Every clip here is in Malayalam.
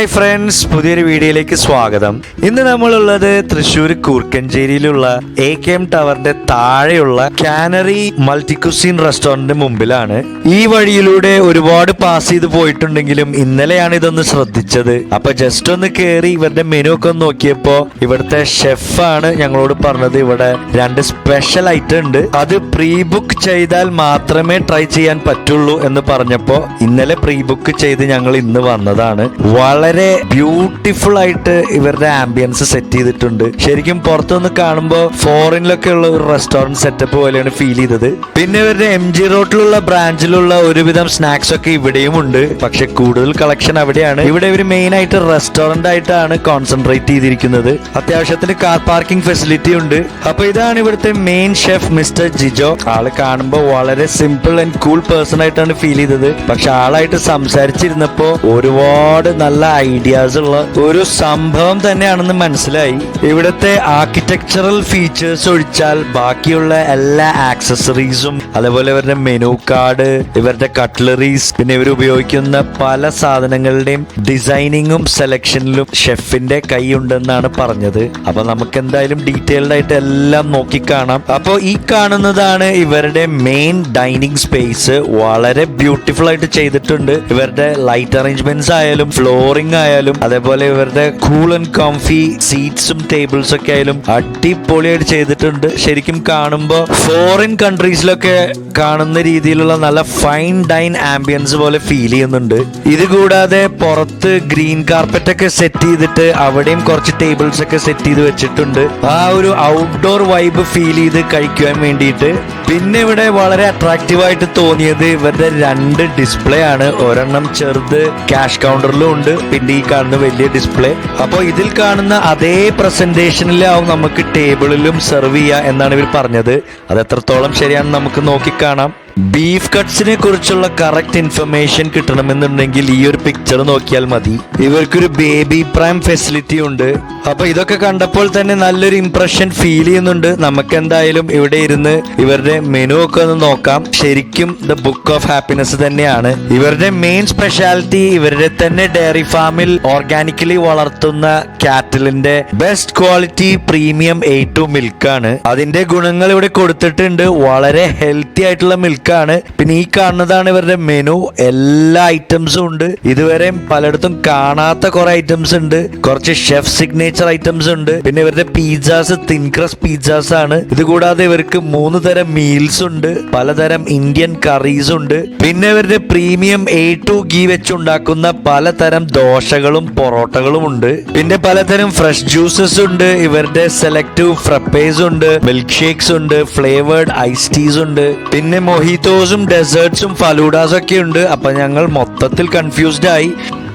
ഹായ് ഫ്രണ്ട്സ് പുതിയൊരു വീഡിയോയിലേക്ക് സ്വാഗതം. ഇന്ന് നമ്മളുള്ളത് തൃശ്ശൂർ കൂർക്കഞ്ചേരിയിലുള്ള എ കെ എം ടവറിന്റെ താഴെയുള്ള കാനറി മൾട്ടിക്കുസിൻ റെസ്റ്റോറന്റിന്റെ മുമ്പിലാണ്. ഈ വഴിയിലൂടെ ഒരുപാട് പാസ് ചെയ്ത് പോയിട്ടുണ്ടെങ്കിലും ഇന്നലെയാണ് ഇതൊന്ന് ശ്രദ്ധിച്ചത്. അപ്പൊ ജസ്റ്റ് ഒന്ന് കേറി ഇവരുടെ മെനു ഒക്കെ നോക്കിയപ്പോ ഇവിടുത്തെ ഷെഫാണ് ഞങ്ങളോട് പറഞ്ഞത് ഇവിടെ രണ്ട് സ്പെഷ്യൽ ഐറ്റം ഉണ്ട്. അത് പ്രീ ബുക്ക് ചെയ്താൽ മാത്രമേ ട്രൈ ചെയ്യാൻ പറ്റുള്ളൂ എന്ന് പറഞ്ഞപ്പോ ഇന്നലെ പ്രീ ബുക്ക് ചെയ്ത് ഞങ്ങൾ ഇന്ന് വന്നതാണ്. വളരെ ബ്യൂട്ടിഫുൾ ആയിട്ട് ഇവരുടെ ആംബിയൻസ് സെറ്റ് ചെയ്തിട്ടുണ്ട്. ശരിക്കും പുറത്തുനിന്ന് കാണുമ്പോൾ ഫോറിനിലൊക്കെ ഉള്ള ഒരു റെസ്റ്റോറന്റ് സെറ്റപ്പ് പോലെയാണ് ഫീൽ ചെയ്തത്. പിന്നെ ഇവരുടെ എം ജി റോഡിലുള്ള ബ്രാഞ്ചിലുള്ള ഒരുവിധം സ്നാക്സ് ഒക്കെ ഇവിടെയും ഉണ്ട്. പക്ഷെ കൂടുതൽ കളക്ഷൻ അവിടെയാണ്. ഇവിടെ ഇവർ മെയിൻ ആയിട്ട് റെസ്റ്റോറന്റ് ആയിട്ടാണ് കോൺസെൻട്രേറ്റ് ചെയ്തിരിക്കുന്നത്. അത്യാവശ്യത്തിന് കാർ പാർക്കിംഗ് ഫെസിലിറ്റി ഉണ്ട്. അപ്പൊ ഇതാണ് ഇവിടുത്തെ മെയിൻ ഷെഫ് മിസ്റ്റർ ജിജോ. ആൾ കാണുമ്പോൾ വളരെ സിമ്പിൾ ആൻഡ് കൂൾ പേഴ്സൺ ആയിട്ടാണ് ഫീൽ ചെയ്തത്. പക്ഷെ ആളായിട്ട് സംസാരിച്ചിരുന്നപ്പോ ഒരുപാട് നല്ല ഐഡിയാസ് ഉള്ള ഒരു സംഭവം തന്നെയാണെന്ന് മനസ്സിലായി. ഇവിടുത്തെ ആർക്കിടെക്ചറൽ ഫീച്ചേഴ്സ് ഒഴിച്ചാൽ ബാക്കിയുള്ള എല്ലാ ആക്സസറീസും അതേപോലെ ഇവരുടെ മെനു കാർഡ് ഇവരുടെ കട്ട്ലറീസ് പിന്നെ ഇവർ ഉപയോഗിക്കുന്ന പല സാധനങ്ങളുടെയും ഡിസൈനിങ്ങും സെലക്ഷനിലും ഷെഫിന്റെ കൈ ഉണ്ടെന്നാണ് പറഞ്ഞത്. അപ്പൊ നമുക്ക് എന്തായാലും ഡീറ്റെയിൽഡ് ആയിട്ട് എല്ലാം നോക്കിക്കാണാം അപ്പോൾ ഈ കാണുന്നതാണ് ഇവരുടെ മെയിൻ ഡൈനിങ് സ്പേസ് വളരെ ബ്യൂട്ടിഫുൾ ആയിട്ട് ചെയ്തിട്ടുണ്ട്. ഇവരുടെ ലൈറ്റ് അറേഞ്ച്മെന്റ്സ് ആയാലും ഫ്ലോറിംഗ് ആയാലും അതേപോലെ ഇവരുടെ കൂൾ ആൻഡ് കംഫി സീറ്റ്സും ടേബിൾസ് ഒക്കെ ആയാലും അടിപൊളിയായിട്ട് ചെയ്തിട്ടുണ്ട്. ശരിക്കും കാണുമ്പോൾ ഫോറിൻ കൺട്രീസിലൊക്കെ കാണുന്ന രീതിയിലുള്ള നല്ല ഫൈൻ ഡൈൻ ആംബിയൻസ് പോലെ ഫീൽ ചെയ്യുന്നുണ്ട്. ഇത് കൂടാതെ പുറത്ത് ഗ്രീൻ കാർപ്പറ്റ് ഒക്കെ സെറ്റ് ചെയ്തിട്ട് അവിടെയും കുറച്ച് ടേബിൾസ് ഒക്കെ സെറ്റ് ചെയ്ത് വെച്ചിട്ടുണ്ട്. ആ ഒരു ഔട്ട്ഡോർ വൈബ് ഫീൽ ചെയ്ത് കഴിക്കുവാൻ വേണ്ടിയിട്ട് പിന്നെ ഇവിടെ വളരെ അട്രാക്റ്റീവ് ആയിട്ട് തോന്നിയത് ഇവരുടെ രണ്ട് ഡിസ്പ്ലേ ആണ്. ഒരെണ്ണം ചെറുത് ക്യാഷ് കൗണ്ടറിലും ഉണ്ട്. പിന്നെ ഈ കാണുന്ന വലിയ ഡിസ്പ്ലേ അപ്പോൾ ഇതിൽ കാണുന്ന അതേ പ്രസന്റേഷനിലാവും നമുക്ക് ടേബിളിലും സെർവ് ചെയ്യുക എന്നാണ് ഇവർ പറഞ്ഞത്. അത് എത്രത്തോളം ശരിയാണെന്ന് നമുക്ക് നോക്കിക്കാണാം ബീഫ് കട്ട്സിനെ കുറിച്ചുള്ള കറക്റ്റ് ഇൻഫർമേഷൻ കിട്ടണമെന്നുണ്ടെങ്കിൽ ഈ ഒരു പിക്ചർ നോക്കിയാൽ മതി. ഇവർക്കൊരു ബേബി പ്രൈം ഫെസിലിറ്റി ഉണ്ട്. അപ്പൊ ഇതൊക്കെ കണ്ടപ്പോൾ തന്നെ നല്ലൊരു ഇംപ്രഷൻ ഫീൽ ചെയ്യുന്നുണ്ട്. നമുക്ക് എന്തായാലും ഇവിടെ ഇരുന്ന് ഇവരുടെ മെനു ഒക്കെ ഒന്ന് നോക്കാം. ശരിക്കും ദ ബുക്ക് ഓഫ് ഹാപ്പിനെസ് തന്നെയാണ്. ഇവരുടെ മെയിൻ സ്പെഷ്യാലിറ്റി ഇവരുടെ തന്നെ ഡയറി ഫാമിൽ ഓർഗാനിക്കലി വളർത്തുന്ന കാറ്റലിന്റെ best quality premium A two മിൽക്കാണ് അതിന്റെ ഗുണങ്ങൾ ഇവിടെ കൊടുത്തിട്ടുണ്ട്. വളരെ ഹെൽത്തി ആയിട്ടുള്ള മിൽക്കാണ് പിന്നെ ഈ കാണുന്നതാണ് ഇവരുടെ മെനു എല്ലാ ഐറ്റംസും ഉണ്ട്. ഇതുവരെയും പലയിടത്തും കാണാത്ത കുറെ ഐറ്റംസ് ഉണ്ട്. കുറച്ച് ഷെഫ് സിഗ്നേച്ചർ ഐറ്റംസ് ഉണ്ട്. പിന്നെ ഇവരുടെ പിസ്സാസ് തിൻ ക്രസ്റ്റ് പിസ്സാസ് ആണ്. ഇതുകൂടാതെ ഇവർക്ക് മൂന്ന് തരം മീൽസ് ഉണ്ട്. പലതരം ഇന്ത്യൻ കറീസ് ഉണ്ട്. പിന്നെ ഇവരുടെ പ്രീമിയം എ ടു ഗീ വെച്ചുണ്ടാക്കുന്ന പലതരം ദോശകളും പൊറോട്ടകളും ഉണ്ട്. പിന്നെ പലതരം ഫ്രഷ് ജ്യൂസസ് ഉണ്ട്. ഇവരുടെ സെലക്റ്റീവ് ഫ്രപ്പേസ് ഉണ്ട്. മിൽക്ക് ഷേക്സ് ഉണ്ട്. ഫ്ലേവേർഡ് ഐസ് ടീസ് ഉണ്ട്. പിന്നെ മൊഹിത്തോസും ഡെസേർട്സും ഫലൂഡാസും ഒക്കെ ഉണ്ട്. അപ്പം ഞങ്ങൾ മൊത്തത്തിൽ കൺഫ്യൂസ്ഡ് ആയി.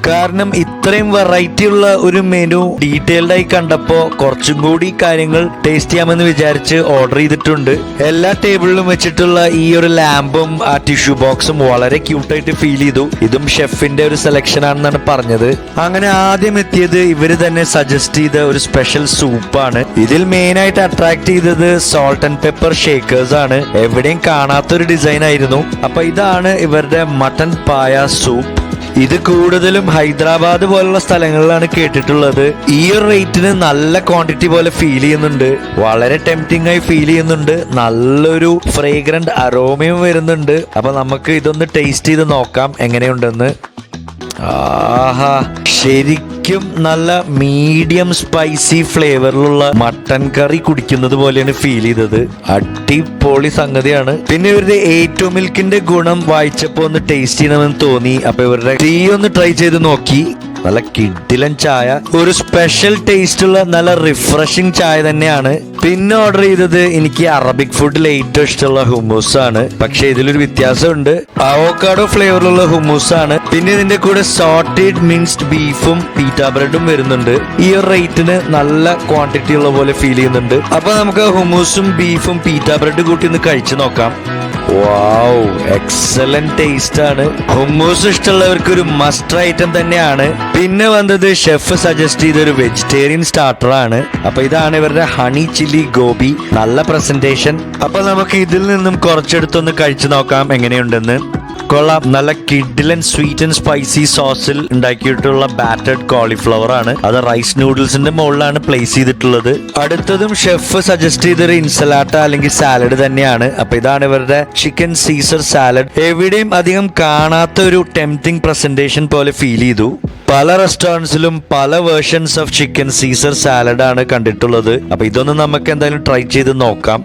കാരണം ഇത്രയും വെറൈറ്റി ഉള്ള ഒരു മെനു ഡീറ്റെയിൽഡ് ആയി കണ്ടപ്പോ കുറച്ചും കൂടി കാര്യങ്ങൾ ടേസ്റ്റ് ചെയ്യാമെന്ന് വിചാരിച്ച് ഓർഡർ ചെയ്തിട്ടുണ്ട്. എല്ലാ ടേബിളിലും വെച്ചിട്ടുള്ള ഈ ഒരു ലാമ്പും ആ ടിഷ്യൂ ബോക്സും വളരെ ക്യൂട്ടായിട്ട് ഫീൽ ചെയ്തു. ഇതും ഷെഫിന്റെ ഒരു സെലക്ഷൻ ആണെന്നാണ് പറഞ്ഞത്. അങ്ങനെ ആദ്യം എത്തിയത് ഇവർ തന്നെ സജസ്റ്റ് ചെയ്ത ഒരു സ്പെഷ്യൽ സൂപ്പാണ് ഇതിൽ മെയിൻ ആയിട്ട് അട്രാക്ട് ചെയ്തത് സോൾട്ട് ആൻഡ് പെപ്പർ ഷേക്കേഴ്സ് ആണ്. എവിടെയും കാണാത്തൊരു ഡിസൈൻ ആയിരുന്നു. അപ്പൊ ഇതാണ് ഇവരുടെ മട്ടൻ പായ സൂപ്പ് ഇത് കൂടുതലും ഹൈദരാബാദ് പോലുള്ള സ്ഥലങ്ങളിലാണ് കേട്ടിട്ടുള്ളത്. ഈ ഒരു റേറ്റിന് നല്ല ക്വാണ്ടിറ്റി പോലെ ഫീൽ ചെയ്യുന്നുണ്ട്. വളരെ ടെംപ്റ്റിംഗ് ആയി ഫീൽ ചെയ്യുന്നുണ്ട്. നല്ലൊരു ഫ്രേഗ്രന്റ് അരോമയും വരുന്നുണ്ട്. അപ്പൊ നമുക്ക് ഇതൊന്ന് ടേസ്റ്റ് ചെയ്ത് നോക്കാം എങ്ങനെയുണ്ടെന്ന്. ആഹാ ശരിക്കും നല്ല മീഡിയം സ്പൈസി ഫ്ലേവറിലുള്ള മട്ടൻ കറി കുടിക്കുന്നത് പോലെയാണ് ഫീൽ ചെയ്തത്. അടിപൊളി സംഗതിയാണ്. പിന്നെ ഇവരുടെ ഏറ്റവും മിൽക്കിന്റെ ഗുണം വായിച്ചപ്പോ ഒന്ന് ടേസ്റ്റ് ചെയ്യണമെന്ന് തോന്നി. അപ്പൊ ഇവരുടെ ടീ ഒന്ന് ട്രൈ ചെയ്ത് നോക്കി. നല്ല കിഡിലൻ ചായ. ഒരു സ്പെഷ്യൽ ടേസ്റ്റ് ഉള്ള നല്ല റിഫ്രഷിംഗ് ചായ തന്നെയാണ്. പിന്നെ ഓർഡർ ചെയ്തത് എനിക്ക് അറബിക് ഫുഡിൽ ഏറ്റവും ഇഷ്ടമുള്ള ഹുമൂസ് ആണ്. പക്ഷെ ഇതിലൊരു വ്യത്യാസമുണ്ട്. അവോക്കാഡോ ഫ്ലേവറിലുള്ള ഹുമൂസ് ആണ്. പിന്നെ ഇതിന്റെ കൂടെ സോട്ടേഡ് മിൻസ്ഡ് ബീഫും പീറ്റ ബ്രെഡും വരുന്നുണ്ട്. ഈ ഒരു റേറ്റിന് നല്ല ക്വാണ്ടിറ്റി ഉള്ള പോലെ ഫീൽ ചെയ്യുന്നുണ്ട്. അപ്പൊ നമുക്ക് ഹുമൂസും ബീഫും പീറ്റ ബ്രെഡ് കൂട്ടി ഒന്ന് കഴിച്ചു നോക്കാം. വാവ് എക്സലന്റ് ടേസ്റ്റ് ആണ്. ഹുമ്മൂസ് ഇഷ്ടമുള്ളവർക്ക് ഒരു മസ്റ്റ് ഐറ്റം തന്നെയാണ്. പിന്നെ വന്നത് ഷെഫ് സജസ്റ്റ് ചെയ്ത ഒരു വെജിറ്റേറിയൻ സ്റ്റാർട്ടർ ആണ്. അപ്പൊ ഇതാണ് ഇവരുടെ ഹണി ചില്ലി ഗോബി നല്ല പ്രസന്റേഷൻ അപ്പൊ നമുക്ക് ഇതിൽ നിന്നും കുറച്ചെടുത്തൊന്ന് കഴിച്ചു നോക്കാം എങ്ങനെയുണ്ടെന്ന്. കൊള്ളാം. നല്ല കിഡിലൻ സ്വീറ്റ് ആൻഡ് സ്പൈസി സോസിൽ ഉണ്ടാക്കിയിട്ടുള്ള ബാറ്റഡ് കോളിഫ്ലവർ ആണ്. അത് റൈസ് നൂഡിൽസിന്റെ മുകളിലാണ് പ്ലേസ് ചെയ്തിട്ടുള്ളത്. അടുത്തതും ഷെഫ് സജസ്റ്റ് ചെയ്തൊരു ഇൻസലാട്ട അല്ലെങ്കിൽ സാലഡ് തന്നെയാണ്. അപ്പൊ ഇതാണ് ഇവരുടെ ചിക്കൻ സീസർ സാലഡ് എവിടെയും അധികം കാണാത്ത ഒരു ടെംപ്റ്റിംഗ് പ്രസന്റേഷൻ പോലെ ഫീൽ ചെയ്തു. പല റെസ്റ്റോറന്റ്സിലും പല versions of chicken caesar salad ആണ് കണ്ടിട്ടുള്ളത്. അപ്പൊ ഇതൊന്ന് നമുക്ക് എന്തായാലും ട്രൈ ചെയ്ത് നോക്കാം.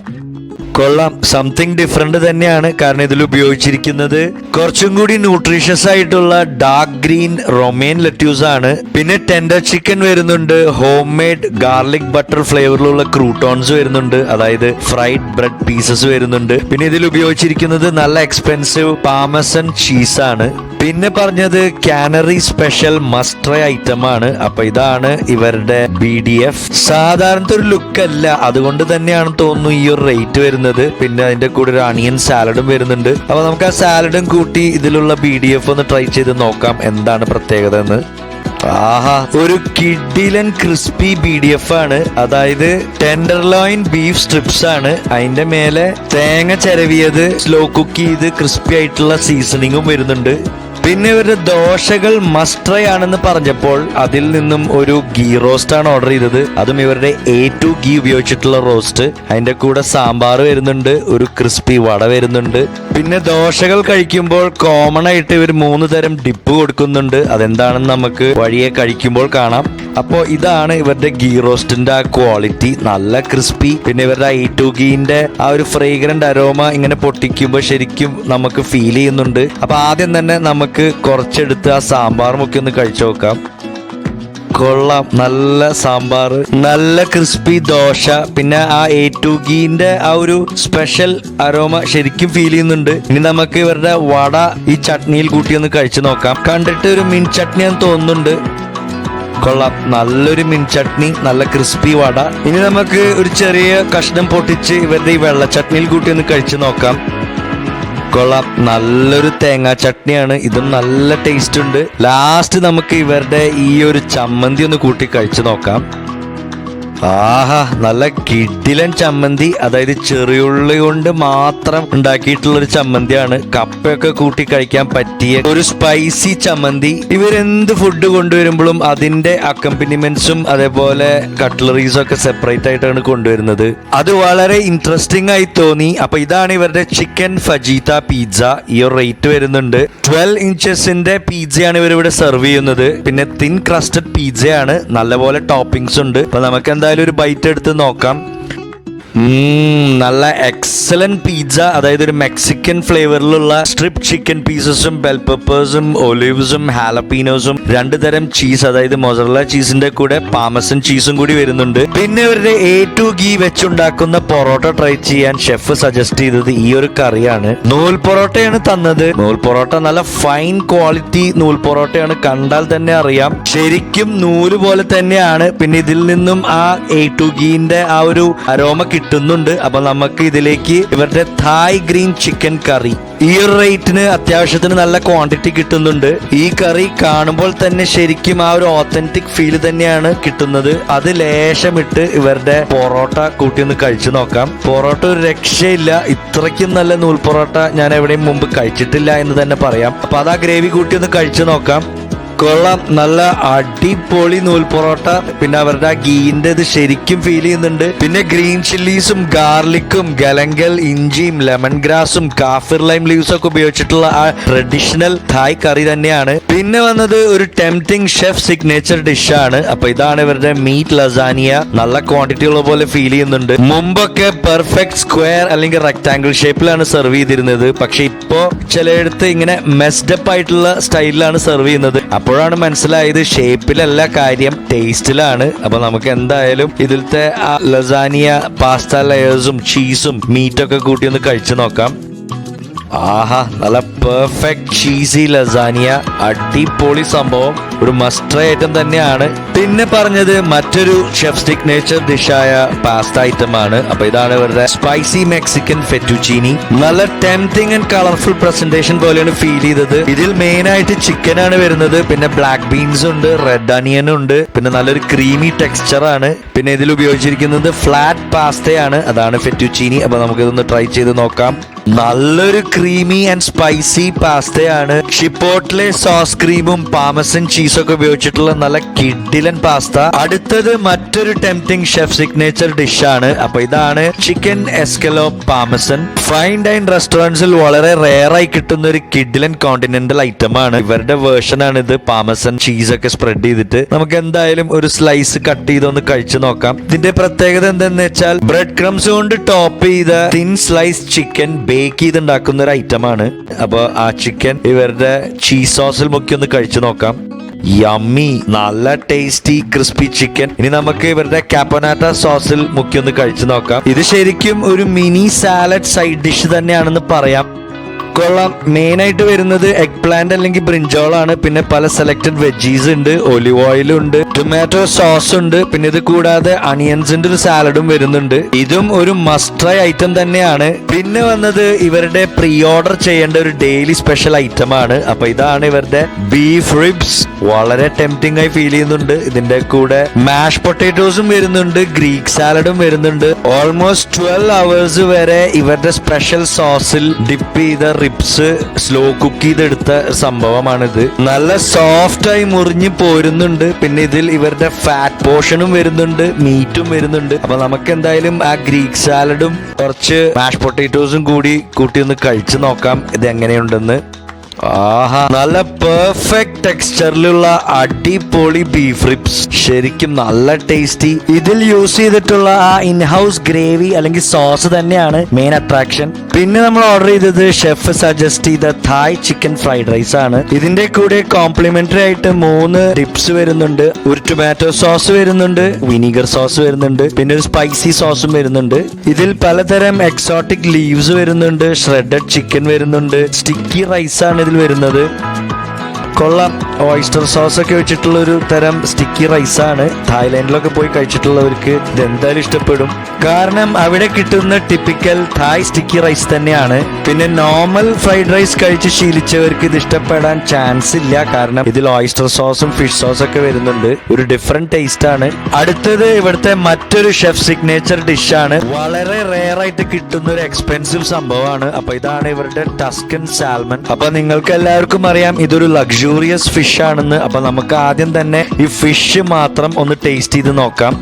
കൊള്ളാം. സംതിങ് ഡിഫറെന്റ് തന്നെയാണ് കാരണം ഇതിൽ ഉപയോഗിച്ചിരിക്കുന്നത്. കുറച്ചും കൂടി ന്യൂട്രീഷ്യസ് ആയിട്ടുള്ള ഡാർക്ക് ഗ്രീൻ റൊമേൻ ലെറ്റ്യൂസ് ആണ്. പിന്നെ ടെൻഡർ ചിക്കൻ വരുന്നുണ്ട്. ഹോം മെയ്ഡ് ഗാർലിക് ബട്ടർ ഫ്ലേവറിലുള്ള ക്രൂട്ടോൺസ് വരുന്നുണ്ട്. അതായത് ഫ്രൈഡ് ബ്രെഡ് പീസസ് വരുന്നുണ്ട്. പിന്നെ ഇതിൽ ഉപയോഗിച്ചിരിക്കുന്നത് നല്ല എക്സ്പെൻസീവ് പാമസൺ ചീസ് ആണ്. പിന്നെ പറഞ്ഞത് കാനറി സ്പെഷ്യൽ മസ്റ്റർ ഐറ്റം ആണ്. അപ്പൊ ഇതാണ് ഇവരുടെ ബി ഡി എഫ് സാധാരണത്തെ ഒരു ലുക്ക് അല്ല. അതുകൊണ്ട് തന്നെയാണ് തോന്നുന്നു ഈ ഒരു റേറ്റ് വരുന്നത്. പിന്നെ അതിന്റെ കൂടെ ഒരു അണിയൻ സാലഡും വരുന്നുണ്ട്. അപ്പൊ നമുക്ക് ആ സാലഡും കൂട്ടി ഇതിലുള്ള ബി ഡി എഫ് ഒന്ന് ട്രൈ ചെയ്ത് നോക്കാം എന്താണ് പ്രത്യേകത എന്ന്. ആഹാ ഒരു കിഡിലൻ ക്രിസ്പി ബി ഡി എഫ് ആണ്. അതായത് ടെൻഡർ ലോയിൻ ബീഫ് സ്ട്രിപ്സ് ആണ്. അതിന്റെ മേലെ തേങ്ങ ചിരവിയത് സ്ലോ കുക്ക് ചെയ്ത് ക്രിസ്പി ആയിട്ടുള്ള സീസണിങ്ങും വരുന്നുണ്ട്. പിന്നെ ഇവരുടെ ദോശകൾ മസ്ട്രയാണെന്ന് പറഞ്ഞപ്പോൾ അതിൽ നിന്നും ഒരു ഗീ റോസ്റ്റ് ആണ് ഓർഡർ ചെയ്തത്. അതും ഇവരുടെ എ ടു ഗീ ഉപയോഗിച്ചിട്ടുള്ള റോസ്റ്റ് അതിന്റെ കൂടെ സാമ്പാർ വരുന്നുണ്ട് ഒരു ക്രിസ്പി വട വരുന്നുണ്ട്. പിന്നെ ദോശകൾ കഴിക്കുമ്പോൾ കോമൺ ആയിട്ട് ഇവർ മൂന്ന് തരം ഡിപ്പ് കൊടുക്കുന്നുണ്ട്. അതെന്താണെന്ന് നമുക്ക് വഴിയെ കഴിക്കുമ്പോൾ കാണാം. അപ്പോ ഇതാണ് ഇവരുടെ ഗീ റോസ്റ്റിന്റെ ആ ക്വാളിറ്റി നല്ല ക്രിസ്പി പിന്നെ ഇവരുടെ ഐ ടു ഗീന്റെ ആ ഒരു ഫ്രേഗ്രന്റ് അരോമ ഇങ്ങനെ പൊട്ടിക്കുമ്പോൾ ശരിക്കും നമുക്ക് ഫീൽ ചെയ്യുന്നുണ്ട്. അപ്പൊ ആദ്യം തന്നെ നമുക്ക് കുറച്ചെടുത്ത് ആ സാമ്പാർ മുക്കി ഒന്ന് കഴിച്ചു നോക്കാം. കൊള്ളാം. നല്ല സാമ്പാർ നല്ല ക്രിസ്പി ദോശ പിന്നെ ആ എ ടു ഗീന്റെ ആ ഒരു സ്പെഷ്യൽ അരോമ ശരിക്കും ഫീൽ ചെയ്യുന്നുണ്ട്. ഇനി നമുക്ക് ഇവരുടെ വട ഈ ചട്നിയിൽ കൂട്ടി ഒന്ന് കഴിച്ചു നോക്കാം. കണ്ടിട്ട് ഒരു മിൻ ചട്നി എന്ന് തോന്നുന്നുണ്ട്. കൊള്ളാം. നല്ലൊരു മിൻ ചട്നി നല്ല ക്രിസ്പി വട. ഇനി നമുക്ക് ഒരു ചെറിയ കഷ്ണം പൊട്ടിച്ച് ഇവരുടെ ഈ വെള്ള ചട്നിയിൽ കൂട്ടി ഒന്ന് കഴിച്ചു നോക്കാം. കൊള്ളാം. നല്ലൊരു തേങ്ങാ ചട്നിയാണ്. ഇതും നല്ല ടേസ്റ്റ് ഉണ്ട്. ലാസ്റ്റ് നമുക്ക് ഇവരുടെ ഈ ഒരു ചമ്മന്തി ഒന്ന് കൂട്ടി കഴിച്ചു നോക്കാം. ആഹാ നല്ല കിഡിലൻ ചമ്മന്തി. അതായത് ചെറിയുള്ളി കൊണ്ട് മാത്രം ഉണ്ടാക്കിയിട്ടുള്ള ഒരു ചമ്മന്തിയാണ്. കപ്പയൊക്കെ കൂട്ടി കഴിക്കാൻ പറ്റിയ ഒരു സ്പൈസി ചമ്മന്തി. ഇവരെന്ത് ഫുഡ് കൊണ്ടുവരുമ്പോഴും അതിന്റെ അക്കമ്പനിമെന്റ്സും അതേപോലെ കട്ട്ലറീസും ഒക്കെ സെപ്പറേറ്റ് ആയിട്ടാണ് കൊണ്ടുവരുന്നത്. അത് വളരെ ഇൻട്രസ്റ്റിംഗ് ആയി തോന്നി. അപ്പൊ ഇതാണ് ഇവരുടെ ചിക്കൻ ഫജീത പിസ്സ ഈ ഒരു റേറ്റ് വരുന്നുണ്ട്. ട്വൽവ് ഇഞ്ചസിന്റെ പിസ്സയാണ് ഇവർ ഇവിടെ സെർവ് ചെയ്യുന്നത്. പിന്നെ തിൻ ക്രസ്റ്റഡ് പിസ്സയാണ് നല്ലപോലെ ടോപ്പിംഗ്സ് ഉണ്ട്. അപ്പൊ നമുക്ക് എന്തായാലും ഒരു ബൈറ്റ് എടുത്ത് നോക്കാം. നല്ല എക്സലന്റ് പിസ്സ അതായത് ഒരു മെക്സിക്കൻ ഫ്ലേവറിലുള്ള സ്ട്രിപ്പ് ചിക്കൻ പീസസും ബെൽ പെപ്പേഴ്സും ഒലിവ്സും ഹാലപ്പീനോസും രണ്ട് തരം ചീസ് അതായത് മൊസറല ചീസിന്റെ കൂടെ പാമസൻ ചീസും കൂടി വരുന്നുണ്ട്. പിന്നെ ഇവരുടെ എ ടു ഗീ വെച്ചുണ്ടാക്കുന്ന പൊറോട്ട ട്രൈ ചെയ്യാൻ ഷെഫ് സജസ്റ്റ് ചെയ്തത് ഈ ഒരു കറിയാണ്. നൂൽ പൊറോട്ടയാണ് തന്നത്. നൂൽ പൊറോട്ട നല്ല ഫൈൻ ക്വാളിറ്റി നൂൽ പൊറോട്ടയാണ് കണ്ടാൽ തന്നെ അറിയാം. ശരിക്കും നൂൽ പോലെ തന്നെയാണ്. പിന്നെ ഇതിൽ നിന്നും ആ എ ടു ഗീന്റെ ആ ഒരു അരോമ കിട്ടുന്നുണ്ട്. അപ്പൊ നമുക്ക് ഇതിലേക്ക് ഇവരുടെ തായ് ഗ്രീൻ ചിക്കൻ കറി ഈ ഒരു റേറ്റിന് അത്യാവശ്യത്തിന് നല്ല ക്വാണ്ടിറ്റി കിട്ടുന്നുണ്ട്. ഈ കറി കാണുമ്പോൾ തന്നെ ശരിക്കും ആ ഒരു ഓത്തന്റിക് ഫീൽ തന്നെയാണ് കിട്ടുന്നത്. അത് ലേശമിട്ട് ഇവരുടെ പൊറോട്ട കൂട്ടി ഒന്ന് കഴിച്ചു നോക്കാം. പൊറോട്ട ഒരു രക്ഷയില്ല. ഇത്രയ്ക്കും നല്ല നൂൽ പൊറോട്ട ഞാൻ എവിടെയും മുമ്പ് കഴിച്ചിട്ടില്ല എന്ന് തന്നെ പറയാം. അപ്പൊ അത് ആ ഗ്രേവി കൂട്ടി ഒന്ന് കഴിച്ചു നോക്കാം. കൊള്ളാം. നല്ല അടിപൊളി നൂൽ പൊറോട്ട. പിന്നെ അവരുടെ ഗീന്റെ ഇത് ശരിക്കും ഫീൽ ചെയ്യുന്നുണ്ട്. പിന്നെ ഗ്രീൻ ചില്ലീസും ഗാർലിക്കും ഗലങ്കൽ ഇഞ്ചിയും ലെമൺ ഗ്രാസും കാഫിർ ലൈം ലീവ്സും ഒക്കെ ഉപയോഗിച്ചിട്ടുള്ള ആ ട്രഡീഷണൽ തായ് കറി തന്നെയാണ്. പിന്നെ വന്നത് ഒരു ടെംപ്റ്റിംഗ് ഷെഫ് സിഗ്നേച്ചർ ഡിഷാണ് അപ്പൊ ഇതാണ് ഇവരുടെ മീറ്റ് ലസാനിയ നല്ല ക്വാണ്ടിറ്റി ഉള്ള പോലെ ഫീൽ ചെയ്യുന്നുണ്ട്. മുമ്പൊക്കെ പെർഫെക്റ്റ് സ്ക്വയർ അല്ലെങ്കിൽ റെക്ടാംഗിൾ ഷേപ്പിലാണ് സെർവ് ചെയ്തിരുന്നത്. പക്ഷെ ഇപ്പോ ചിലയിടത്ത് ഇങ്ങനെ മെസ്ഡപ്പ് ആയിട്ടുള്ള സ്റ്റൈലിലാണ് സെർവ് ചെയ്യുന്നത്. അപ്പോഴാണ് മനസ്സിലായത് ഷേപ്പിലല്ല കാര്യം ടേസ്റ്റിലാണ് അപ്പൊ നമുക്ക് എന്തായാലും ഇതിലത്തെ ലസാനിയ പാസ്ത ലെയേഴ്സും ചീസും മീറ്റൊക്കെ കൂട്ടി ഒന്ന് കഴിച്ചു നോക്കാം. ആഹാ നല്ല പെർഫെക്റ്റ് ചീസി ലസാനിയ അടിപൊളി സംഭവം. ഒരു മസ്റ്റർ ഐറ്റം തന്നെയാണ്. പിന്നെ പറഞ്ഞത് മറ്റൊരു ഷെഫ് സിഗ്നേച്ചർ ഡിഷായ പാസ്ത ഐറ്റം ആണ്. അപ്പൊ ഇതാണ് ഇവരുടെ സ്പൈസി മെക്സിക്കൻ ഫെറ്റുച്ചീനി നല്ല ടെംപ്റ്റിംഗ് ആൻഡ് കളർഫുൾ പ്രസന്റേഷൻ പോലെയാണ് ഫീൽ ചെയ്തത്. ഇതിൽ മെയിൻ ആയിട്ട് ചിക്കൻ ആണ് വരുന്നത്. പിന്നെ ബ്ലാക്ക് ബീൻസ് ഉണ്ട് റെഡ് അനിയൻ ഉണ്ട്. പിന്നെ നല്ലൊരു ക്രീമി ടെക്സ്ചർ ആണ്. പിന്നെ ഇതിൽ ഉപയോഗിച്ചിരിക്കുന്നത് ഫ്ലാറ്റ് പാസ്തയാണ് അതാണ് ഫെറ്റുച്ചീനി അപ്പൊ നമുക്ക് ഇതൊന്ന് ട്രൈ ചെയ്ത് നോക്കാം. നല്ലൊരു ക്രീമി ആൻഡ് സ്പൈസി പാസ്തയാണ് ഷിപ്പോട്ടിലെ സോസ് ക്രീമും പാമസൻ ചീസും ഒക്കെ ഉപയോഗിച്ചിട്ടുള്ള നല്ല കിഡിലൻ പാസ്ത അടുത്തത് മറ്റൊരു ടെംപ്റ്റിംഗ് ഷെഫ് സിഗ്നേച്ചർ ഡിഷാണ് അപ്പൊ ഇതാണ് chicken escalope parmesan fine dine റെസ്റ്റോറന്റ്സിൽ വളരെ റെയർ ആയി കിട്ടുന്ന ഒരു കിഡിലൻ കോണ്ടിനെന്റൽ ഐറ്റം ആണ്. ഇവരുടെ വേർഷൻ ആണ് ഇത്. പാമസൻ ചീസ് ഒക്കെ സ്പ്രെഡ് ചെയ്തിട്ട് നമുക്ക് എന്തായാലും ഒരു സ്ലൈസ് കട്ട് ചെയ്തൊന്ന് കഴിച്ചു നോക്കാം. ഇതിന്റെ പ്രത്യേകത എന്തെന്ന് വെച്ചാൽ ബ്രെഡ് ക്രംസ് കൊണ്ട് ടോപ്പ് ചെയ്ത തിൻ സ്ലൈസ് ചിക്കൻ ബേക്ക് ചെയ്തുണ്ടാക്കുന്ന ഒരു ഐറ്റമാണ്. ആണ് അപ്പൊ ആ ചിക്കൻ ഇവരുടെ ചീസ് സോസിൽ മുക്കി ഒന്ന് കഴിച്ചു നോക്കാം. യമ്മി നല്ല ടേസ്റ്റി ക്രിസ്പി ചിക്കൻ ഇനി നമുക്ക് ഇവരുടെ കാപ്പനാറ്റ സോസിൽ മുക്കി ഒന്ന് കഴിച്ചു നോക്കാം. ഇത് ശരിക്കും ഒരു മിനി സാലഡ് സൈഡ് ഡിഷ് തന്നെയാണെന്ന് പറയാം. കൊള്ളാം. മെയിൻ ആയിട്ട് വരുന്നത് എഗ് പ്ലാന്റ് അല്ലെങ്കിൽ ബ്രിഞ്ചോൾ ആണ്. പിന്നെ പല സെലക്റ്റഡ് വെജീസ് ഉണ്ട്. ഒലിവ് ഓയിൽ ഉണ്ട്. ടൊമാറ്റോ സോസ് ഉണ്ട്. പിന്നെ ഇത് കൂടാതെ അണിയൻസിന്റെ ഒരു സാലഡും വരുന്നുണ്ട്. ഇതും ഒരു മസ്റ്റ് ഐറ്റം തന്നെയാണ്. പിന്നെ വന്നത് ഇവരുടെ പ്രീ ഓർഡർ ചെയ്യേണ്ട ഒരു ഡെയിലി സ്പെഷ്യൽ ഐറ്റം ആണ്. അപ്പൊ ഇതാണ് ഇവരുടെ ബീഫ് റിബ്സ് വളരെ ടെംപ്റ്റിംഗ് ആയി ഫീൽ ചെയ്യുന്നുണ്ട്. ഇതിന്റെ കൂടെ മാഷ് പൊട്ടേറ്റോസും വരുന്നുണ്ട്. ഗ്രീക്ക് സാലഡും വരുന്നുണ്ട്. ഓൾമോസ്റ്റ് ട്വൽവ് അവേഴ്സ് വരെ ഇവരുടെ സ്പെഷ്യൽ സോസിൽ ഡിപ്പ് ചെയ്ത റിബ്സ് സ്ലോ കുക്ക് ചെയ്തെടുത്ത സംഭവമാണിത്. നല്ല സോഫ്റ്റായി മുറിഞ്ഞ് പോരുന്നുണ്ട്. പിന്നെ ഇതിൽ ഇവരുടെ ഫാറ്റ് പോർഷനും വരുന്നുണ്ട് മീറ്റും വരുന്നുണ്ട്. അപ്പൊ നമുക്ക് എന്തായാലും ആ ഗ്രീക്ക് സാലഡും കുറച്ച് മാഷ് പൊട്ടേറ്റോസും കൂടി കൂട്ടി ഒന്ന് കഴിച്ചു നോക്കാം ഇത് എങ്ങനെയുണ്ടെന്ന് ആഹാ നല്ല പെർഫെക്റ്റ് ടെക്സ്ചറിലുള്ള അടിപൊളി ബീഫ് റിപ്സ് ശരിക്കും നല്ല ടേസ്റ്റി ഇതിൽ യൂസ് ചെയ്തിട്ടുള്ള ആ ഇൻഹൗസ് ഗ്രേവി അല്ലെങ്കിൽ സോസ് തന്നെയാണ് മെയിൻ അട്രാക്ഷൻ പിന്നെ നമ്മൾ ഓർഡർ ചെയ്തത് ഷെഫ് സജസ്റ്റ് ചെയ്ത തായ് ചിക്കൻ ഫ്രൈഡ് റൈസ് ആണ്. ഇതിന്റെ കൂടെ കോംപ്ലിമെന്ററി ആയിട്ട് മൂന്ന് ഡിപ്സ് വരുന്നുണ്ട്. ഒരു ടൊമാറ്റോ സോസ് വരുന്നുണ്ട്. വിനീഗർ സോസ് വരുന്നുണ്ട്. പിന്നെ ഒരു സ്പൈസി സോസും വരുന്നുണ്ട്. ഇതിൽ പലതരം എക്സോട്ടിക് ലീവ്സ് വരുന്നുണ്ട്. ഷ്രെഡഡ് ചിക്കൻ വരുന്നുണ്ട്. സ്റ്റിക്കി റൈസ് ആണ് വരുന്നത് കൊള്ളാം. ഓയിസ്റ്റർ സോസ് ഒക്കെ വെച്ചിട്ടുള്ള ഒരു തരം സ്റ്റിക്കി റൈസ് ആണ്. തായ്ലാൻഡിലൊക്കെ പോയി കഴിച്ചിട്ടുള്ളവർക്ക് ഇത് എന്തായാലും ഇഷ്ടപ്പെടും. കാരണം അവിടെ കിട്ടുന്ന ടിപ്പിക്കൽ തായ് സ്റ്റിക്കി റൈസ് തന്നെയാണ്. പിന്നെ നോർമൽ ഫ്രൈഡ് റൈസ് കഴിച്ച് ശീലിച്ചവർക്ക് ഇത് ഇഷ്ടപ്പെടാൻ ചാൻസ് ഇല്ല. കാരണം ഇതിൽ ഓയിസ്റ്റർ സോസും ഫിഷ് സോസും ഒക്കെ വരുന്നുണ്ട്. ഒരു ഡിഫറെന്റ് ടേസ്റ്റ് ആണ്. അടുത്തത് ഇവിടുത്തെ മറ്റൊരു ഷെഫ് സിഗ്നേച്ചർ ഡിഷാണ് വളരെ റെയർ ആയിട്ട് കിട്ടുന്ന ഒരു എക്സ്പെൻസീവ് സംഭവമാണ്. അപ്പൊ ഇതാണ് ഇവരുടെ ടസ്കൻ സാൽമൺ അപ്പൊ നിങ്ങൾക്ക് എല്ലാവർക്കും അറിയാം ഇതൊരു ലക്ഷൂറിയസ് ഫിഷ് ആണെന്ന്. അപ്പൊ നമുക്ക് ആദ്യം തന്നെ ഈ ഫിഷ് മാത്രം ഒന്ന് ടേസ്റ്റ് ചെയ്ത് നോക്കാം.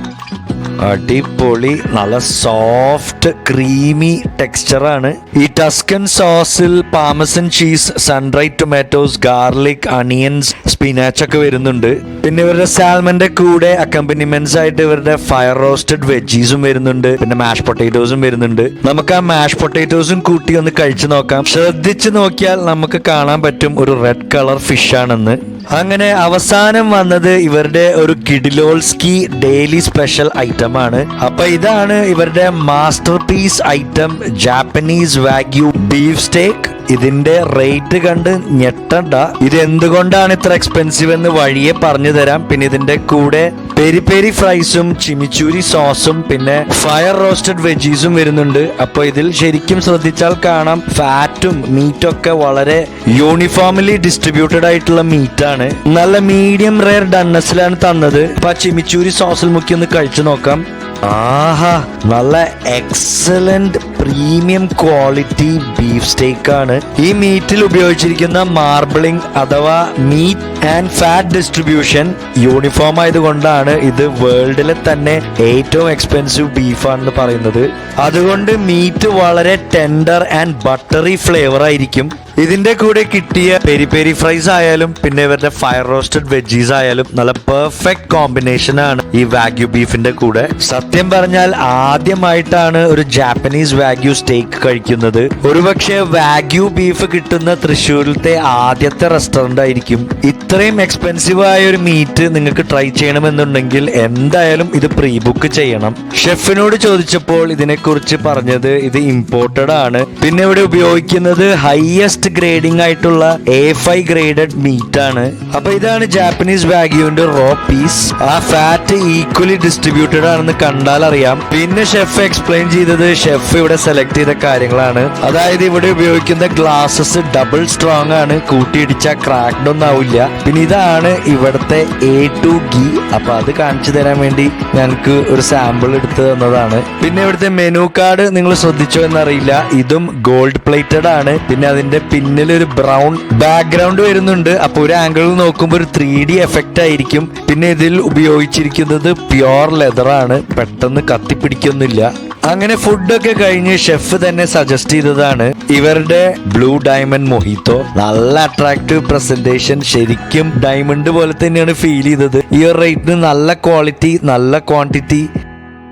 അടിപൊളി നല്ല സോഫ്റ്റ് ക്രീമി ടെക്സ്ചറാണ് ഈ Tuscan സോസിൽ parmesan cheese sun dried tomatoes garlic onions spinach ഒക്കെ വരുന്നുണ്ട്. പിന്നെ ഇവരുടെ സാൽമന്റെ കൂടെ അക്കമ്പനിമെന്റ്സ് ആയിട്ട് ഇവരുടെ ഫയർ റോസ്റ്റഡ് വെജീസും വരുന്നുണ്ട്. പിന്നെ മാഷ് പൊട്ടേറ്റോസും വരുന്നുണ്ട്. നമുക്ക് ആ മാഷ് പൊട്ടേറ്റോസും കൂട്ടി ഒന്ന് കഴിച്ചു നോക്കാം. ശ്രദ്ധിച്ചു നോക്കിയാൽ നമുക്ക് കാണാൻ പറ്റും ഒരു റെഡ് കളർ ഫിഷ് ആണെന്ന്. അങ്ങനെ അവസാനം വന്നത് ഇവരുടെ ഒരു കിഡിലോൾസ്കി ഡെയിലി സ്പെഷ്യൽ ഐറ്റം ആണ് അപ്പൊ ഇതാണ് ഇവരുടെ masterpiece item Japanese wagyu beef steak. ഇതിന്റെ റേറ്റ് കണ്ട് ഞെട്ടണ്ട. ഇത് എന്തുകൊണ്ടാണ് ഇത്ര എക്സ്പെൻസീവ് എന്ന് വഴിയെ പറഞ്ഞു തരാം. പിന്നെ ഇതിന്റെ കൂടെ പെരി പെരി ഫ്രൈസും ചിമിച്ചൂരി സോസും പിന്നെ ഫയർ റോസ്റ്റഡ് വെജീസും വരുന്നുണ്ട്. അപ്പൊ ഇതിൽ ശരിക്കും ശ്രദ്ധിച്ചാൽ കാണാം ഫാറ്റും മീറ്റും ഒക്കെ വളരെ യൂണിഫോംലി ഡിസ്ട്രിബ്യൂട്ടഡ് ആയിട്ടുള്ള മീറ്റ് ആണ്. നല്ല മീഡിയം റെയർ ഡണ്ണസിലാണ് തന്നത്. ഇപ്പൊ ചിമിച്ചൂരി സോസിൽ മുക്കി ഒന്ന് കഴിച്ചു നോക്കാം. ആഹാ നല്ല excellent premium quality beef steak ആണ്. ഈ മീറ്റിൽ ഉപയോഗിച്ചിരിക്കുന്ന മാർബിളിംഗ് അഥവാ meat and fat distribution uniform ആയതുകൊണ്ടാണ് ഇത് വേൾഡിലെ തന്നെ ഏറ്റവും എക്സ്പെൻസീവ് ബീഫാണെന്ന് പറയുന്നത്. അതുകൊണ്ട് മീറ്റ് വളരെ ടെൻഡർ ആൻഡ് ബട്ടറി ഫ്ലേവർ ആയിരിക്കും. ഇതിന്റെ കൂടെ കിട്ടിയ പെരി പെരി ഫ്രൈസ് ആയാലും പിന്നെ ഇവരുടെ ഫയർ റോസ്റ്റഡ് വെജീസ് ആയാലും നല്ല പെർഫെക്റ്റ് കോമ്പിനേഷൻ ആണ് ഈ വാഗ്യു ബീഫിന്റെ കൂടെ. സത്യം പറഞ്ഞാൽ ആദ്യമായിട്ടാണ് ഒരു ജാപ്പനീസ് വാഗ്യു സ്റ്റേക്ക് കഴിക്കുന്നത്. ഒരുപക്ഷെ വാഗ്യു ബീഫ് കിട്ടുന്ന തൃശ്ശൂരിലത്തെ ആദ്യത്തെ റെസ്റ്റോറന്റ് ആയിരിക്കും. ഇത്രയും എക്സ്പെൻസീവ് ആയ ഒരു മീറ്റ് നിങ്ങൾക്ക് ട്രൈ ചെയ്യണമെന്നുണ്ടെങ്കിൽ എന്തായാലും ഇത് പ്രീ ബുക്ക് ചെയ്യണം. ഷെഫിനോട് ചോദിച്ചപ്പോൾ ഇതിനെക്കുറിച്ച് പറഞ്ഞത് ഇത് ഇമ്പോർട്ടഡ് ആണ്. പിന്നെ ഇവിടെ ഉപയോഗിക്കുന്നത് ഹയസ്റ്റ് ഹയസ്റ്റ് ഗ്രേഡിംഗ് ആയിട്ടുള്ള എ ഫൈവ് ഗ്രേഡഡ് മീറ്റ് ആണ്. അപ്പൊ ഇതാണ് ജാപ്പനീസ് വാഗ്യുവിന്റെ റോ പീസ് ആ ഫാറ്റ് ഈക്വലി ഡിസ്ട്രിബ്യൂട്ടഡ് ആണെന്ന് കണ്ടാൽ അറിയാം. പിന്നെ ഷെഫ് എക്സ്പ്ലെയിൻ ചെയ്തത് ഷെഫ് ഇവിടെ സെലക്ട് ചെയ്ത കാര്യങ്ങളാണ്. അതായത് ഇവിടെ ഉപയോഗിക്കുന്ന ഗ്ലാസസ് ഡബിൾ സ്ട്രോങ് ആണ്. കൂട്ടിയിടിച്ച ക്രാക്ഡ് ഒന്നും ആവില്ല പിന്നെ ഇതാണ് ഇവിടുത്തെ എ ടു ഗീ അപ്പൊ അത് കാണിച്ചു തരാൻ വേണ്ടി ഞങ്ങൾക്ക് ഒരു സാമ്പിൾ എടുത്തു തന്നതാണ്. പിന്നെ ഇവിടുത്തെ മെനു കാർഡ് നിങ്ങൾ ശ്രദ്ധിച്ചോ എന്നറിയില്ല. ഇതും ഗോൾഡ് പ്ലേറ്റഡ് ആണ്. പിന്നെ അതിന്റെ പിന്നിൽ ഒരു ബ്രൗൺ ബാക്ക്ഗ്രൗണ്ട് വരുന്നുണ്ട്. അപ്പൊ ഒരു ആംഗിളിൽ നോക്കുമ്പോൾ ഒരു ത്രീ ഡി എഫക്റ്റ് ആയിരിക്കും. പിന്നെ ഇതിൽ ഉപയോഗിച്ചിരിക്കുന്നത് പ്യോർ ലെതർ ആണ്. പെട്ടെന്ന് കത്തിപ്പിടിക്കൊന്നുമില്ല. അങ്ങനെ ഫുഡൊക്കെ കഴിഞ്ഞ് ഷെഫ് തന്നെ സജസ്റ്റ് ചെയ്തതാണ്. ഇവരുടെ ബ്ലൂ ഡയമണ്ട് മൊഹിത്തോ നല്ല അട്രാക്റ്റീവ് പ്രസന്റേഷൻ ശരിക്കും ഡയമണ്ട് പോലെ തന്നെയാണ് ഫീൽ ചെയ്തത്. ഈ ഒരു റേറ്റിന് നല്ല ക്വാളിറ്റി നല്ല ക്വാണ്ടിറ്റി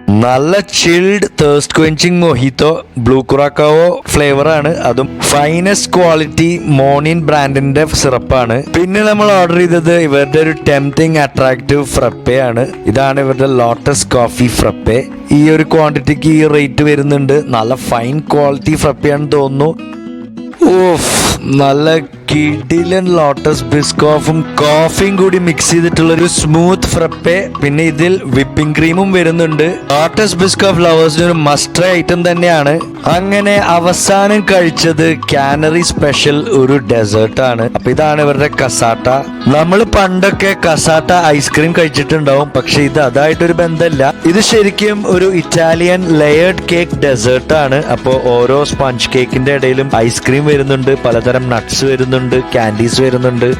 നല്ല chilled thirst quenching mojito blue curacao flavour ആണ്. അതും ഫൈനസ്റ്റ് ക്വാളിറ്റി മോണിൻ ബ്രാൻഡിന്റെ സിറപ്പാണ്. പിന്നെ നമ്മൾ ഓർഡർ ചെയ്തത് ഇവരുടെ ഒരു ടെംപ്റ്റിംഗ് അട്രാക്റ്റീവ് ഫ്രപ്പേ ആണ്. ഇതാണ് ഇവരുടെ ലോട്ടസ് കോഫി ഫ്രപ്പേ ഈ ഒരു ക്വാണ്ടിറ്റിക്ക് ഈ റേറ്റ് വരുന്നുണ്ട്. നല്ല ഫൈൻ ക്വാളിറ്റി ഫ്രപ്പയാണെന്ന് തോന്നുന്നു. ഓഫ് നല്ല കിഡിലൻ ലോട്ടസ് ബിസ്കോഫും കോഫിയും കൂടി മിക്സ് ചെയ്തിട്ടുള്ള ഒരു സ്മൂത്ത് ഫ്രപ്പെ പിന്നെ ഇതിൽ വിപ്പിംഗ് ക്രീമും വരുന്നുണ്ട്. ലോട്ടസ് ബിസ്കോഫ് ലവേഴ്സിന് ഒരു മസ്റ്റർ ഐറ്റം തന്നെയാണ്. അങ്ങനെ അവസാനം കഴിച്ചത് കാനറി സ്പെഷ്യൽ ഒരു ഡെസേർട്ട് ആണ്. അപ്പൊ ഇതാണ് ഇവരുടെ കസാട്ട നമ്മൾ പണ്ടൊക്കെ കസാട്ട ഐസ്ക്രീം കഴിച്ചിട്ടുണ്ടാവും. പക്ഷെ ഇത് അതായിട്ടൊരു ബന്ധമല്ല ഇത് ശരിക്കും ഒരു ഇറ്റാലിയൻ ലെയർഡ് കേക്ക് ഡെസേർട്ട് ആണ്. അപ്പോ ഓരോ സ്പഞ്ച് കേക്കിന്റെ ഇടയിലും ഐസ്ക്രീം വരുന്നുണ്ട്. പലതരം നട്ട്സ് വരുന്നുണ്ട്. കാൻഡീസ് വരുന്നുണ്ട്.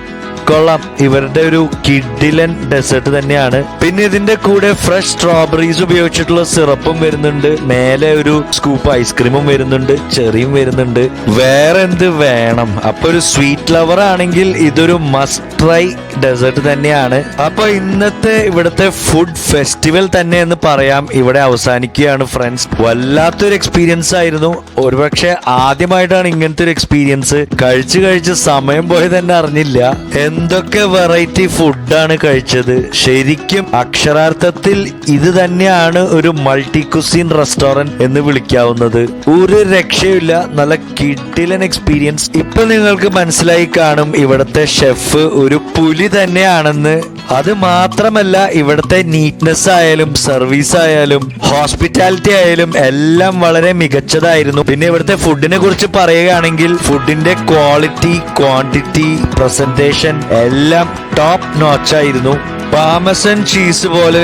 കൊള്ളാം. ഇവരുടെ ഒരു കിഡിലൻ ഡെസേർട്ട് തന്നെയാണ്. പിന്നെ ഇതിന്റെ കൂടെ ഫ്രഷ് സ്ട്രോബെറീസ് ഉപയോഗിച്ചിട്ടുള്ള സിറപ്പും വരുന്നുണ്ട്. മേലെ ഒരു സ്കൂപ്പ് ഐസ്ക്രീമും വരുന്നുണ്ട്. ചെറിയും വരുന്നുണ്ട്. വേറെ എന്ത് വേണം? അപ്പൊ ഒരു സ്വീറ്റ് ലവർ ആണെങ്കിൽ ഇതൊരു മസ്റ്റ് ട്രൈ ഡെസേർട്ട് തന്നെയാണ്. അപ്പൊ ഇന്നത്തെ ഇവിടുത്തെ ഫുഡ് ഫെസ്റ്റിവൽ തന്നെ എന്ന് പറയാം. ഇവിടെ അവസാനിക്കുകയാണ് ഫ്രണ്ട്സ് വല്ലാത്തൊരു എക്സ്പീരിയൻസ് ആയിരുന്നു. ഒരുപക്ഷെ ആദ്യമായിട്ടാണ് ഇങ്ങനത്തെ ഒരു എക്സ്പീരിയൻസ് കഴിച്ചു കഴിച്ച് സമയം പോയി തന്നെ അറിഞ്ഞില്ല. എന്തൊക്കെ വെറൈറ്റി ഫുഡാണ് കഴിച്ചത്? ശരിക്കും അക്ഷരാർത്ഥത്തിൽ ഇത് തന്നെയാണ് ഒരു മൾട്ടി കുസീൻ റെസ്റ്റോറന്റ് എന്ന് വിളിക്കാവുന്നത്. ഒരു രക്ഷയില്ല നല്ല കിഡിലൻ എക്സ്പീരിയൻസ് ഇപ്പൊ നിങ്ങൾക്ക് മനസ്സിലായി കാണും ഇവിടുത്തെ ഷെഫ് ഒരു പുലി തന്നെയാണെന്ന്. അത് മാത്രമല്ല ഇവിടുത്തെ നീറ്റ്നെസ് ആയാലും സർവീസ് ആയാലും ഹോസ്പിറ്റാലിറ്റി ആയാലും എല്ലാം വളരെ മികച്ചതായിരുന്നു. പിന്നെ ഇവിടുത്തെ ഫുഡിനെ കുറിച്ച് പറയുകയാണെങ്കിൽ ഫുഡിന്റെ ക്വാളിറ്റി ക്വാണ്ടിറ്റി പ്രസന്റേഷൻ എല്ലാം ടോപ്പ് നോച്ചായിരുന്നു പാമസൺ ചീസ് പോലെ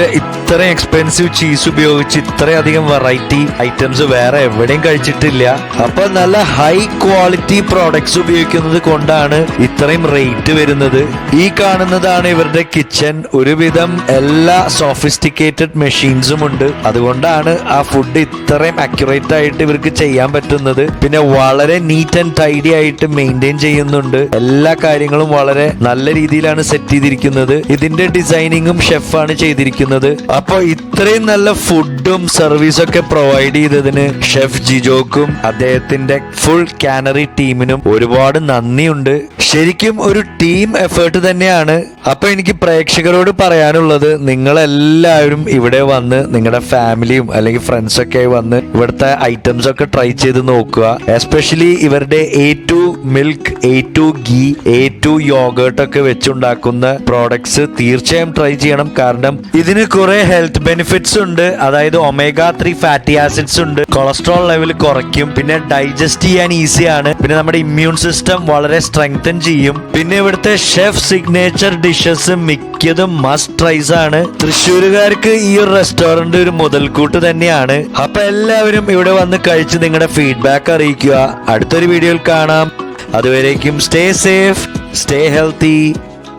ഇത്രയും എക്സ്പെൻസീവ് ചീസ് ഉപയോഗിച്ച് ഇത്രയധികം വെറൈറ്റി ഐറ്റംസ് വേറെ എവിടെയും കഴിച്ചിട്ടില്ല. അപ്പൊ നല്ല ഹൈ ക്വാളിറ്റി പ്രോഡക്ട്സ് ഉപയോഗിക്കുന്നത് കൊണ്ടാണ് ഇത്രയും റേറ്റ് വരുന്നത്. ഈ കാണുന്നതാണ് ഇവരുടെ കിച്ചൺ ഒരുവിധം എല്ലാ സോഫിസ്റ്റിക്കേറ്റഡ് മെഷീൻസും ഉണ്ട്. അതുകൊണ്ടാണ് ആ ഫുഡ് ഇത്രയും അക്യുറേറ്റ് ആയിട്ട് ഇവർക്ക് ചെയ്യാൻ പറ്റുന്നത്. പിന്നെ വളരെ നീറ്റ് ആൻഡ് ടൈഡി ആയിട്ട് മെയിന്റെയിൻ ചെയ്യുന്നുണ്ട്. എല്ലാ കാര്യങ്ങളും വളരെ നല്ല രീതിയിലാണ് സെറ്റ് ചെയ്തിരിക്കുന്നത്. ഇതിന്റെ ഡിസൈനിങ്ങും ഷെഫാണ് ചെയ്തിരിക്കുന്നത്. അപ്പോൾ ഇത്രയും നല്ല ഫുഡും സർവീസും ഒക്കെ പ്രൊവൈഡ് ചെയ്തതിന് ഷെഫ് ജിജോക്കും അദ്ദേഹത്തിന്റെ ഫുൾ കാനറി ടീമിനും ഒരുപാട് നന്ദിയുണ്ട്. ശരിക്കും ഒരു ടീം എഫേർട്ട് തന്നെയാണ്. അപ്പൊ എനിക്ക് പ്രേക്ഷകരോട് പറയാനുള്ളത് നിങ്ങളെല്ലാവരും ഇവിടെ വന്ന് നിങ്ങളുടെ ഫാമിലിയും അല്ലെങ്കിൽ ഫ്രണ്ട്സൊക്കെ വന്ന് ഇവിടുത്തെ ഐറ്റംസ് ഒക്കെ ട്രൈ ചെയ്ത് നോക്കുക. എസ്പെഷ്യലി ഇവരുടെ A two milk A two ghee A two yogurt ഒക്കെ വെച്ചുണ്ടാക്കുന്ന പ്രോഡക്ട്സ് തീർച്ചയായും ട്രൈ ചെയ്യണം. കാരണം ഇതിന് കുറെ ഹെൽത്ത് ബെനിഫിറ്റ്സ് ഉണ്ട്. അതായത് ഒമേഗ ത്രീ ഫാറ്റി ആസിഡ്സ് ഉണ്ട്. കൊളസ്ട്രോൾ ലെവൽ കുറയ്ക്കും. പിന്നെ ഡൈജസ്റ്റ് ചെയ്യാൻ ഈസിയാണ് പിന്നെ നമ്മുടെ ഇമ്മ്യൂൺ സിസ്റ്റം വളരെ സ്ട്രെങ്തൻ ചെയ്യും. പിന്നെ ഇവിടുത്തെ ഷെഫ് സിഗ്നേച്ചർ ഡിഷസ് മിക്കതും മസ്റ്റ് ട്രൈസ് ആണ്. തൃശ്ശൂരുകാർക്ക് ഈ ഒരു റെസ്റ്റോറന്റ് ഒരു മുതൽക്കൂട്ട് തന്നെയാണ്. അപ്പൊ എല്ലാവരും ഇവിടെ വന്ന് കഴിച്ച് നിങ്ങളുടെ ഫീഡ്ബാക്ക് അറിയിക്കുക. അടുത്തൊരു വീഡിയോയിൽ കാണാം. അതുവരേക്കും stay safe stay healthy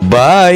bye